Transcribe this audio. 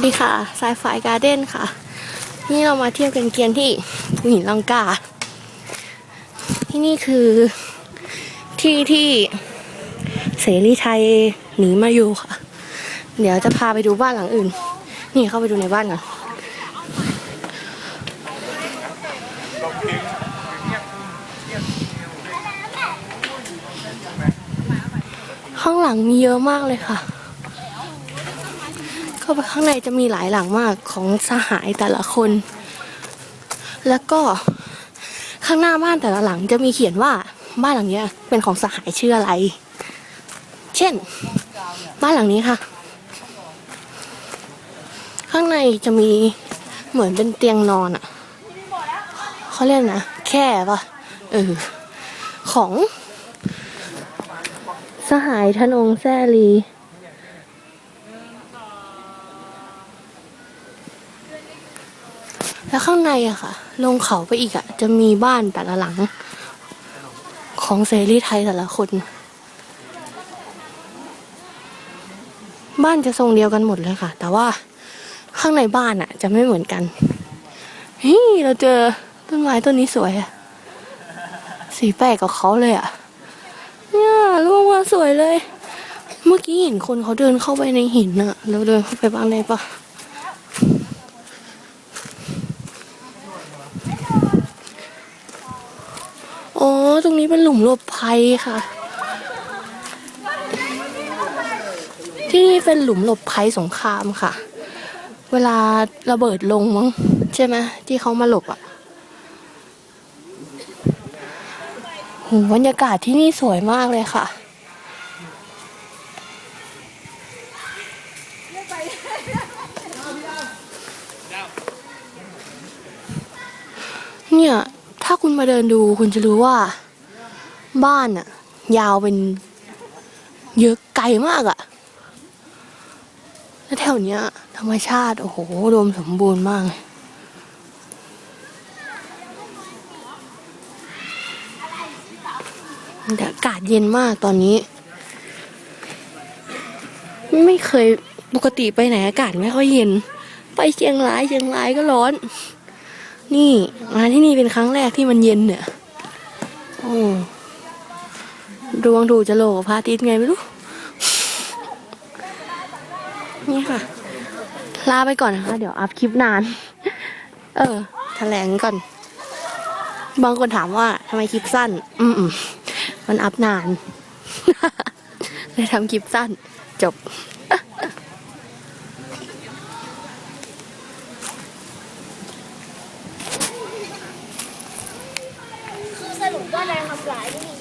วัสดีค่ะสายฝายการ์เด้นค่ะ นี่เรามาเที่ยวกันเกียนที่ภูหินลังกา ที่นี่คือที่ที่เสรีไทยหนีมาอยู่ค่ะ เดี๋ยวจะพาไปดูบ้านหลังอื่น นี่เข้าไปดูในบ้านก่อนข้างหลังมีเยอะมากเลยค่ะ เข้าไปข้างในจะมีหลายหลังมากของสหายแต่ละคน แล้วก็ข้างหน้าบ้านแต่ละหลังจะมีเขียนว่าบ้านหลังนี้เป็นของสหายชื่ออะไร เช่น บ้านหลังนี้ค่ะ ข้างในจะมีเหมือนเป็นเตียงนอนอะ่ะเขาเรียกนะแค่ปะเออของสหายธนงแซลี แล้วข้างในอะค่ะ ลงเขาไปอีกอะจะมีบ้านแต่ละหลัง ของเสรีไทยแต่ละคน บ้านจะทรงเดียวกันหมดเลยค่ะ แต่ว่าข้างในบ้านอะจะไม่เหมือนกันเฮ้ยเราเจอต้นไม้ต้นนี้สวยอะสีแปลกกับเขาเลยอะเนี่ยร่วงมาสวยเลย เมื่อกี้เห็นคนเขาเดินเข้าไปในหินอะเราเดินเข้าไปบ้างได้ปะ อ๋อ ตรงนี้เป็นหลุมหลบภัยค่ะ ที่นี่เป็นหลุมหลบภัยสงครามค่ะ เวลาระเบิดลงมั้งใช่ไหมที่เขามาหลบอะโหบรรยากาศที่นี่สวยมากเลยค่ะเนี่ย ถ้าคุณมาเดินดูคุณจะรู้ว่า บ้านอะยาวเป็น เยอะไกลมากอะแล้วแถวเนี้ย ธรรมชาติ โอ้โหรวมสมบูรณ์มาก แต่อากาศเย็นมากตอนนี้ ไม่เคยปกติไปไหนอากาศไม่ค่อยเย็น ไปเชียงรายเชียงรายก็ร้อน นี่ มาที่นี่เป็นครั้งแรกที่มันเย็นเนี่ย โอ้ ดวงถูจะโหลกบพระอาทิตย์ไงไม่รู้ นี่ค่ะ ลาไปก่อนนะคะ เดี๋ยวอัพคลิปนาน เออ แถลงก่อน บางคนถามว่าทำไมคลิปสั้น อืมมันอัพนานเลยทำคลิปสั้น จบคือสรุปว่าแรงทำลายไม่